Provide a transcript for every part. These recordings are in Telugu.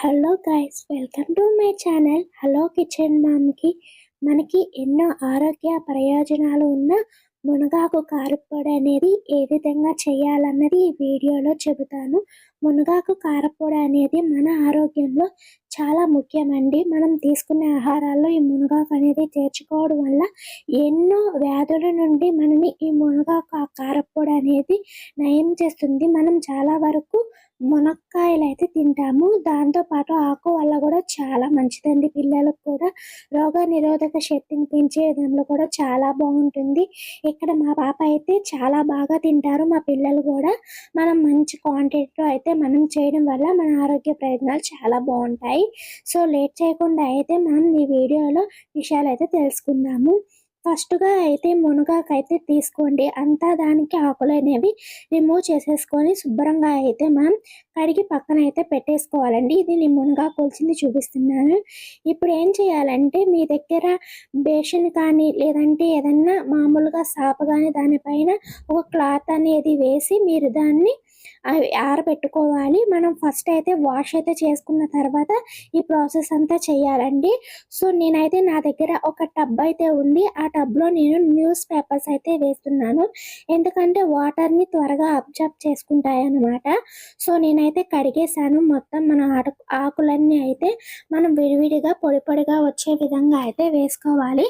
Hello guys welcome to my channel hello kitchen మామ్కి. మనకి ఎన్నో ఆరోగ్య ప్రయోజనాలు ఉన్న మునగాకు కారపొడి అనేది ఏ విధంగా చేయాలన్నది ఈ వీడియోలో చెబుతాను. మునగాకు కారపొడి అనేది మన ఆరోగ్యంలో చాలా ముఖ్యమండి. మనం తీసుకునే ఆహారాల్లో ఈ మునగాకు అనేది చేర్చుకోవడం వల్ల ఎన్నో వ్యాధుల నుండి మనని ఈ మునగాకు కారపొడి అనేది నయం చేస్తుంది. మనం చాలా వరకు మునక్కాయలు అయితే తింటాము. దాంతో పాటు ఆకు వల్ల కూడా చాలా మంచిదండి. పిల్లలకు కూడా రోగ నిరోధక శక్తిని పెంచే విధంలో కూడా చాలా బాగుంటుంది. ఇక్కడ మా పాప అయితే చాలా బాగా తింటారు. మా పిల్లలు కూడా మనం మంచి క్వాంటిటీలో అయితే మనం చేయడం వల్ల మన ఆరోగ్య ప్రయోజనాలు చాలా బాగుంటాయి. సో లేట్ చేయకుండా అయితే మనం ఈ వీడియోలో విషయాలు అయితే తెలుసుకుందాము. ఫస్ట్గా అయితే మునగాకైతే తీసుకోండి. అంతా దానికి ఆకులు అనేవి రిమూవ్ చేసేసుకొని శుభ్రంగా అయితే మనం కడిగి పక్కన అయితే పెట్టేసుకోవాలండి. ఇది నేను మునగాకు కొలిచింది చూపిస్తున్నాను. ఇప్పుడు ఏం చేయాలంటే మీ దగ్గర బేషన్ కానీ లేదంటే ఏదన్నా మామూలుగా సాప కానీ దానిపైన ఒక క్లాత్ అనేది వేసి మీరు దాన్ని అవి ఆరబెట్టుకోవాలి. మనం ఫస్ట్ అయితే వాష్ అయితే చేసుకున్న తర్వాత ఈ ప్రాసెస్ అంతా చేయాలండి. సో నేనైతే నా దగ్గర ఒక టబ్ అయితే ఉంది. ఆ టబ్లో నేను న్యూస్ పేపర్స్ అయితే వేస్తున్నాను. ఎందుకంటే వాటర్ని త్వరగా అబ్జర్బ్ చేసుకుంటాయి అన్నమాట సో నేనైతే కడిగేసాను మొత్తం మన ఆకులన్నీ అయితే మనం విడివిడిగా పొడి పొడిగా వచ్చే విధంగా అయితే వేసుకోవాలి.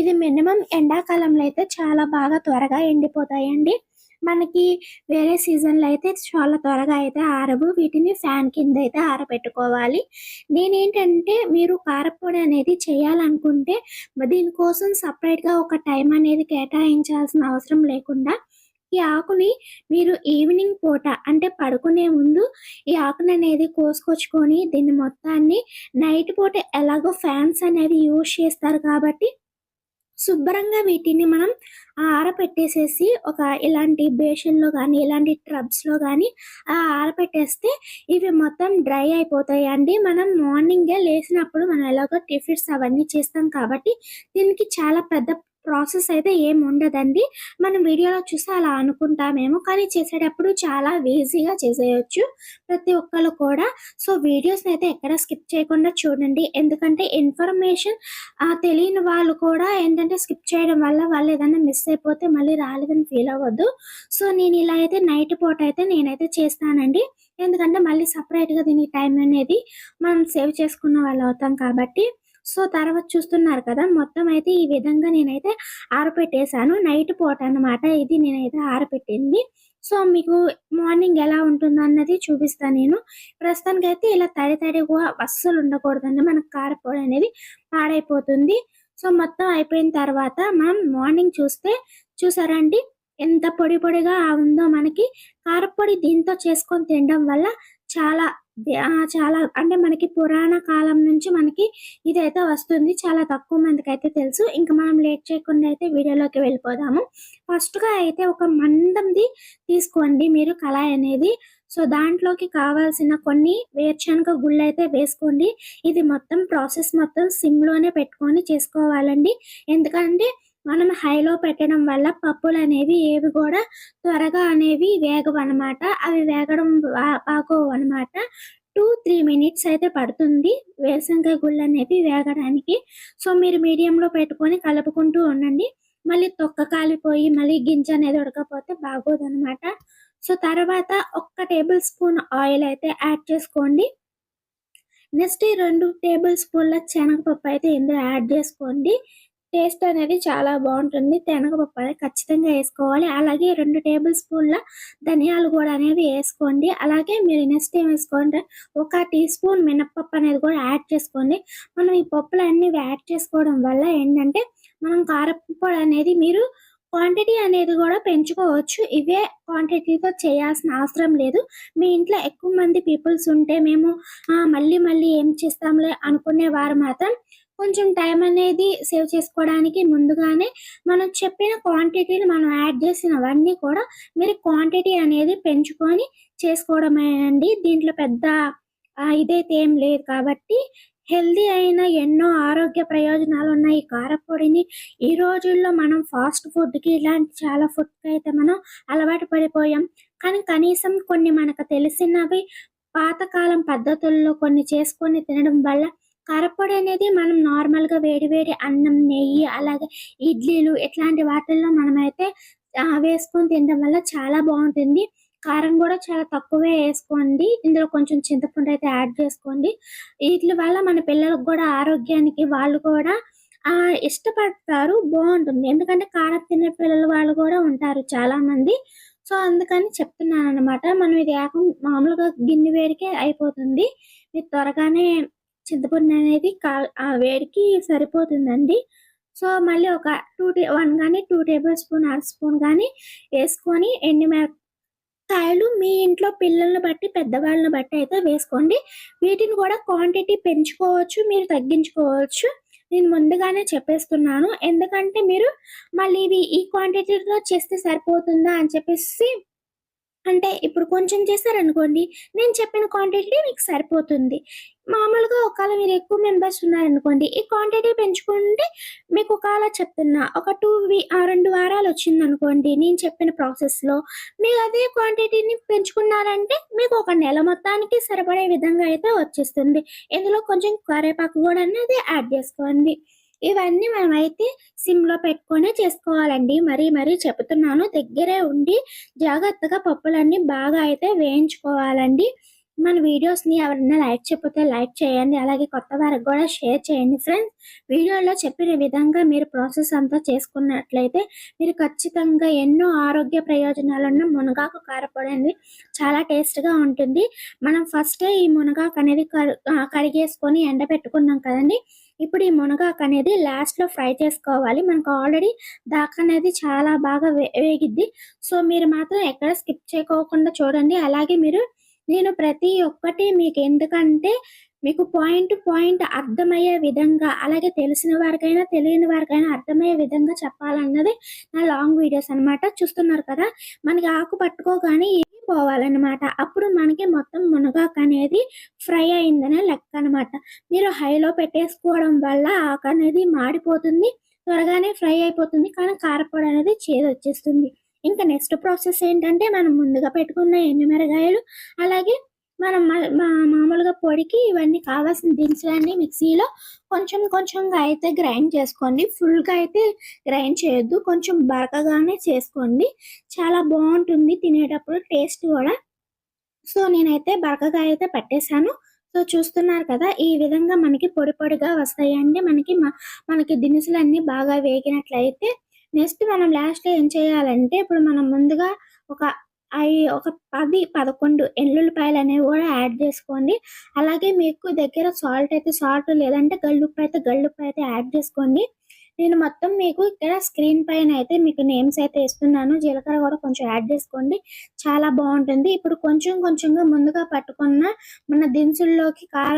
ఇది మినిమం ఎండాకాలంలో అయితే చాలా బాగా త్వరగా ఎండిపోతాయండి. మనకి వేరే సీజన్లో అయితే చాలా త్వరగా అయితే ఆరవు. వీటిని ఫ్యాన్ కింద అయితే ఆరబెట్టుకోవాలి. నేనేంటంటే మీరు కారపొడి అనేది చేయాలనుకుంటే దీనికోసం సపరేట్గా ఒక టైం అనేది కేటాయించాల్సిన అవసరం లేకుండా ఈ ఆకుని మీరు ఈవినింగ్ పూట అంటే పడుకునే ముందు ఈ ఆకుని అనేది కోసుకొచ్చుకొని దీన్ని మొత్తాన్ని నైట్ పూట ఎలాగో ఫ్యాన్స్ అనేది యూజ్ చేస్తారు కాబట్టి శుభ్రంగా వీటిని మనం ఆరపెట్టేసేసి ఒక ఇలాంటి బేషన్లో కానీ ఇలాంటి ట్రబ్స్లో కానీ ఆరపెట్టేస్తే ఇవి మొత్తం డ్రై అయిపోతాయి అండి. మనం మార్నింగే లేచినప్పుడు మనం ఎలాగో టిఫిన్స్ అవన్నీ చేస్తాం కాబట్టి దీనికి చాలా పెద్ద ప్రాసెస్ అయితే ఏం ఉండదండి. మనం వీడియోలో చూస్తే అలా అనుకుంటామేమో కానీ చేసేటప్పుడు చాలా ఈజీగా చేసేయచ్చు ప్రతి ఒక్కరు కూడా. సో వీడియోస్ అయితే ఎక్కడ స్కిప్ చేయకుండా చూడండి. ఎందుకంటే ఇన్ఫర్మేషన్ తెలియని వాళ్ళు కూడా ఏంటంటే స్కిప్ చేయడం వల్ల వాళ్ళు ఏదైనా మిస్ అయిపోతే మళ్ళీ రాలేదని ఫీల్ అవ్వద్దు. సో నేను ఇలా అయితే నైట్ పూట అయితే నేనైతే చేస్తానండి. ఎందుకంటే మళ్ళీ సపరేట్గా దీని టైం అనేది మనం సేవ్ చేసుకున్న వాళ్ళు అవుతాం కాబట్టి. సో తర్వాత చూస్తున్నారు కదా మొత్తం అయితే ఈ విధంగా నేనైతే ఆరపెట్టేశాను. నైట్ పూట అనమాట ఇది నేనైతే ఆరపెట్టింది. సో మీకు మార్నింగ్ ఎలా ఉంటుందో అన్నది చూపిస్తాను నేను. ప్రస్తుతానికి అయితే ఇలా తడి తడిగా అస్సలు ఉండకూడదండి. మనకు కారపొడి అనేది పాడైపోతుంది. సో మొత్తం అయిపోయిన తర్వాత మనం మార్నింగ్ చూస్తే చూసారండి ఎంత పొడి పొడిగా ఉందో మనకి. కారపొడి దీంతో చేసుకొని తినడం వల్ల చాలా చాలా అంటే మనకి పురాణ కాలం నుంచి మనకి ఇదైతే వస్తుంది. చాలా తక్కువ మందికి అయితే తెలుసు. ఇంకా మనం లేట్ చేయకుండా అయితే వీడియోలోకి వెళ్ళిపోదాము. ఫస్ట్గా అయితే ఒక మందంది తీసుకోండి మీరు కళాయి అనేది. సో దాంట్లోకి కావాల్సిన కొన్ని వేరుశనగ గుళ్ళు అయితే వేసుకోండి. ఇది మొత్తం ప్రాసెస్ మొత్తం సిమ్లోనే పెట్టుకొని చేసుకోవాలండి. ఎందుకంటే మనం హైలో పెట్టడం వల్ల పప్పులు అనేవి ఏవి కూడా త్వరగా అనేవి వేగవు అనమాట అవి వేగడం బాగోవు అనమాట టూ త్రీ మినిట్స్ అయితే పడుతుంది. వేరుశనగ గుళ్ళు అనేవి వేగడానికి. సో మీరు మీడియంలో పెట్టుకొని కలుపుకుంటూ ఉండండి. మళ్ళీ తొక్క కాలిపోయి మళ్ళీ గింజ అనేది ఉడకపోతే బాగోదు అనమాట సో తర్వాత ఒక్క టేబుల్ స్పూన్ ఆయిల్ అయితే యాడ్ చేసుకోండి. నెక్స్ట్ రెండు టేబుల్ స్పూన్ల శనగపప్పు అయితే ఇందులో యాడ్ చేసుకోండి. టేస్ట్ అనేది చాలా బాగుంటుంది. శనగపప్పు అనేది ఖచ్చితంగా వేసుకోవాలి. అలాగే రెండు టేబుల్ స్పూన్ల ధనియాలు కూడా అనేవి వేసుకోండి. అలాగే మీరు నెక్స్ట్ ఏం వేసుకోండి ఒక టీ స్పూన్ మినప్పప్పు అనేది కూడా యాడ్ చేసుకోండి. మనం ఈ పప్పులు అన్నీ యాడ్ చేసుకోవడం వల్ల ఏంటంటే మనం కారపొడి అనేది మీరు క్వాంటిటీ అనేది కూడా పెంచుకోవచ్చు. ఇవే క్వాంటిటీతో చేయాల్సిన అవసరం లేదు. మీ ఇంట్లో ఎక్కువ మంది పీపుల్స్ ఉంటే మేము మళ్ళీ మళ్ళీ ఏం చేస్తాంలే అనుకునే వారు మాత్రం కొంచెం టైం అనేది సేవ్ చేసుకోవడానికి ముందుగానే మనం చెప్పిన క్వాంటిటీని మనం యాడ్ చేసినవన్నీ కూడా మీరు క్వాంటిటీ అనేది పెంచుకొని చేసుకోవడమే అండి. దీంట్లో పెద్ద ఇదైతే ఏం లేదు కాబట్టి హెల్దీ అయిన ఎన్నో ఆరోగ్య ప్రయోజనాలు ఉన్నాయి. కారపొడిని ఈ రోజుల్లో మనం ఫాస్ట్ ఫుడ్కి ఇలాంటి చాలా ఫుడ్కి అయితే మనం అలవాటు పడిపోయాం. కానీ కనీసం కొన్ని మనకు తెలిసినవి పాతకాలం పద్ధతుల్లో కొన్ని చేసుకొని తినడం వల్ల కారపొడి అనేది మనం నార్మల్గా వేడి వేడి అన్నం నెయ్యి అలాగే ఇడ్లీలు ఇట్లాంటి వాటిల్లో మనమైతే వేసుకొని తినడం వల్ల చాలా బాగుంటుంది. కారం కూడా చాలా తక్కువే వేసుకోండి. ఇందులో కొంచెం చింతపండు అయితే యాడ్ చేసుకోండి. వీటి వల్ల మన పిల్లలకు కూడా ఆరోగ్యానికి వాళ్ళు కూడా ఇష్టపడతారు బాగుంటుంది. ఎందుకంటే కారం తినే పిల్లలు వాళ్ళు కూడా ఉంటారు చాలా మంది సో అందుకని చెప్తున్నాను అనమాట మనం ఇది ఏకం మామూలుగా గిన్నె వేడికే అయిపోతుంది. ఇది త్వరగానే చింతపండు అనేది కా ఆ వేడికి సరిపోతుందండి. సో మళ్ళీ ఒక టూ టే వన్ కానీ టూ టేబుల్ స్పూన్ అర స్పూన్ కానీ వేసుకొని ఎండుమిరపకాయలు మీ ఇంట్లో పిల్లల్ని బట్టి పెద్దవాళ్ళని బట్టి అయితే వేసుకోండి. వీటిని కూడా క్వాంటిటీ పెంచుకోవచ్చు మీరు తగ్గించుకోవచ్చు. నేను ముందుగానే చెప్పేస్తున్నాను. ఎందుకంటే మీరు మళ్ళీ ఇవి ఈ క్వాంటిటీలో చేస్తే సరిపోతుందా అని చెప్పేసి అంటే ఇప్పుడు కొంచెం చేశారనుకోండి నేను చెప్పిన క్వాంటిటీ మీకు సరిపోతుంది. మామూలుగా ఒకవేళ మీరు ఎక్కువ మెంబర్స్ ఉన్నారనుకోండి ఈ క్వాంటిటీ పెంచుకుంటే మీకు ఒకవేళ చెప్తున్నా ఒక టూ వీ ఆ రెండు వారాలు వచ్చిందనుకోండి నేను చెప్పిన ప్రాసెస్లో మీరు అదే క్వాంటిటీని పెంచుకున్నారంటే మీకు ఒక నెల మొత్తానికి సరిపడే విధంగా అయితే వచ్చేస్తుంది. ఇందులో కొంచెం కరేపాకు కూడా అనేది యాడ్ చేసుకోండి. ఇవన్నీ మనం అయితే సిమ్లో పెట్టుకొని చేసుకోవాలండి. మరీ మరీ చెప్తున్నాను దగ్గరే ఉండి జాగ్రత్తగా పప్పులన్నీ బాగా అయితే వేయించుకోవాలండి. మన వీడియోస్ని ఎవరైనా లైక్ చెప్పితే లైక్ చేయండి అలాగే కొత్త వారికి కూడా షేర్ చేయండి ఫ్రెండ్స్. వీడియోలో చెప్పిన విధంగా మీరు ప్రాసెస్ అంతా చేసుకున్నట్లయితే మీరు ఖచ్చితంగా ఎన్నో ఆరోగ్య ప్రయోజనాలను మునగాకు కారపడండి. చాలా టేస్ట్గా ఉంటుంది. మనం ఫస్టే ఈ మునగాకు అనేది కరు కడిగేసుకొని ఎండబెట్టుకున్నాం కదండి. ఇప్పుడు ఈ మునగాకు అనేది లాస్ట్లో ఫ్రై చేసుకోవాలి. మనకు ఆల్రెడీ దాకా అనేది చాలా బాగా వే వేగిద్ది. సో మీరు మాత్రం ఎక్కడ స్కిప్ చేయకోకుండా చూడండి. అలాగే మీరు నేను ప్రతి ఒక్కటి మీకు ఎందుకంటే మీకు పాయింట్ పాయింట్ అర్థమయ్యే విధంగా అలాగే తెలిసిన వారికైనా తెలియని వారికైనా అర్థమయ్యే విధంగా చెప్పాలన్నది నా లాంగ్ వీడియోస్ అన్నమాట. చూస్తున్నారు కదా? మనకి ఆకు పట్టుకోగానే పోవాలన్నమాట. అప్పుడు మనకి మొత్తం మునగాకు అనేది ఫ్రై అయిందనే లెక్క అన్నమాట. మీరు హైలో పెట్టేసుకోవడం వల్ల ఆకు అనేది మాడిపోతుంది త్వరగానే ఫ్రై అయిపోతుంది కానీ కారపొడి అనేది చేదు వచ్చేస్తుంది ఇంకా నెక్స్ట్ ప్రాసెస్ ఏంటంటే మనం ముందుగా పెట్టుకున్న ఎండుమిరగాయలు అలాగే మనం మా- మామూలుగా పొడికి ఇవన్నీ కావాల్సిన దినుసులన్నీ మిక్సీలో కొంచెం కొంచెంగా అయితే గ్రైండ్ చేసుకోండి. ఫుల్గా అయితే గ్రైండ్ చేయొద్దు. కొంచెం బరకగానే చేసుకోండి. చాలా బాగుంటుంది తినేటప్పుడు టేస్ట్ కూడా. సో నేనైతే బరకగా అయితే పట్టేశాను. సో చూస్తున్నారు కదా ఈ విధంగా మనకి పొడి పొడిగా వస్తాయండి. మనకి మనకి దినుసులు అన్ని బాగా వేగినట్లయితే నెక్స్ట్ మనం లాస్ట్ ఏం చేయాలంటే ఇప్పుడు మనం ముందుగా ఒక ఐ ఒక పది పదకొండు ఎల్లుల్లిపాయలు అనేవి కూడా యాడ్ చేసుకోండి. అలాగే మీకు దగ్గర సాల్ట్ అయితే సాల్ట్ లేదంటే గల్లుప్పు అయితే గల్లుప్పు అయితే యాడ్ చేసుకోండి. నేను మొత్తం మీకు ఇక్కడ స్క్రీన్ పైన అయితే మీకు నేమ్స్ అయితే ఇస్తున్నాను. జీలకర్ర కూడా కొంచెం యాడ్ చేసుకోండి. చాలా బాగుంటుంది. ఇప్పుడు కొంచెం కొంచెంగా ముందుగా పట్టుకున్న మన దినుసుల్లోకి కార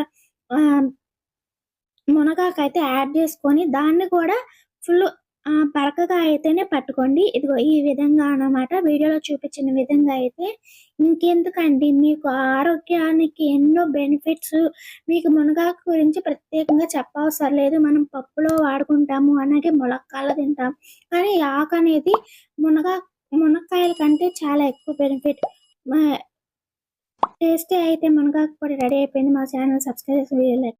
మునగాకైతే అయితే యాడ్ చేసుకొని దాన్ని కూడా ఫుల్ పరకగా అయితేనే పట్టుకోండి. ఇదిగో ఈ విధంగా అన్నమాట. వీడియోలో చూపించిన విధంగా అయితే ఇంకెందుకండి? మీకు ఆరోగ్యానికి ఎన్నో బెనిఫిట్స్ మీకు మునగాకు గురించి ప్రత్యేకంగా చెప్పవసరం లేదు. మనం పప్పులో వాడుకుంటాము అలాగే మునక్కాయలు తింటాం. కానీ ఆకు అనేది మునగా మునక్కాయల కంటే చాలా ఎక్కువ బెనిఫిట్ టేస్టీ అయితే మునగాకు కూడా రెడీ అయిపోయింది. మా ఛానల్ సబ్స్క్రైబ్ చేసిన వీడియో